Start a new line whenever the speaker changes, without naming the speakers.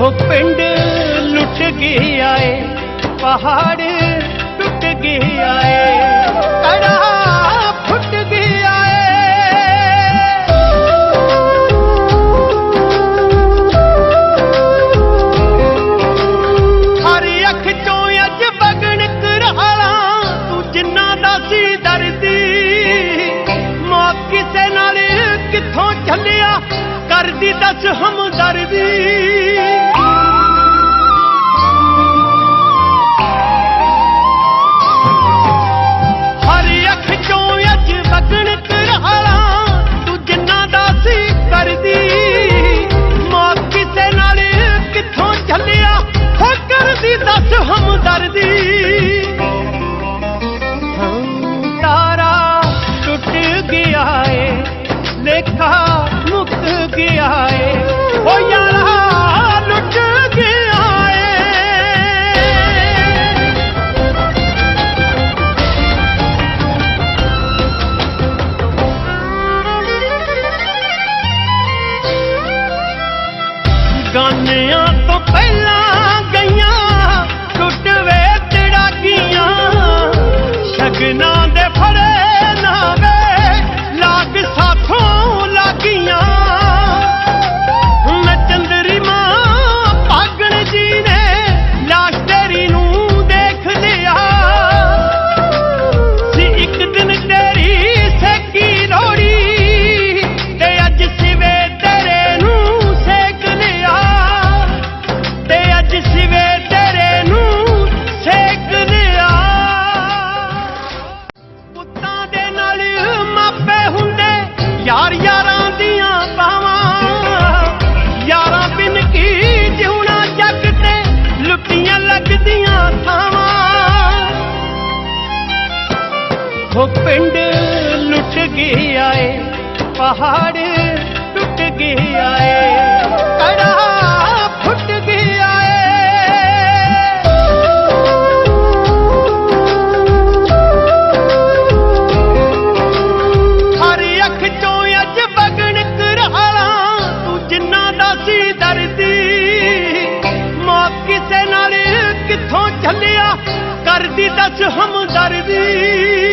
ਹੋ ਪਿੰਡ ਲੁੱਟ ਗਿਆ ਏ ਪਹਾੜ ਟੁੱਟ ਗਿਆ ਏ ਕੜਾ ਫੁੱਟ ਗਿਆ ਏ ਹਰ ਅੱਖ ਚੋਂ ਅੱਜ ਬਗਣ ਕਰਾਲਾ ਤੂੰ ਜਿੰਨਾ ਦਾ ਸੀ ਦਰਦੀ ਮੌਤ ਕਿਸੇ ਨਾਲ ਕਿੱਥੋਂ ਚੱਲਿਆ, ਕਰਦੀ ਦੱਸ ਹਮਦਰਦੀ। ਗਾਨਿਆਂ ਤੋਂ ਪਹਿਲਾਂ ਹੋ ਪਿੰਡ ਲੁੱਟ ਗਿਆ ਏ ਪਹਾੜ ਟੁੱਟ ਗਿਆ ਏ ਕੜਾ ਫੁੱਟ ਗਿਆ ਏ ਹਰ ਅੱਖ ਚੋਂ ਅੱਜ ਬਗਣ ਕਰਾਲਾ ਤੂੰ ਜਿੰਨਾ ਦਾ ਸੀ ਦਰਦੀ, ਮੌਤ ਕਿਸੇ ਨਾਲ ਕਿੱਥੋਂ ਚੱਲਿਆ, ਕਰਦੀ ਦੱਸ ਹਮਦਰਦੀ।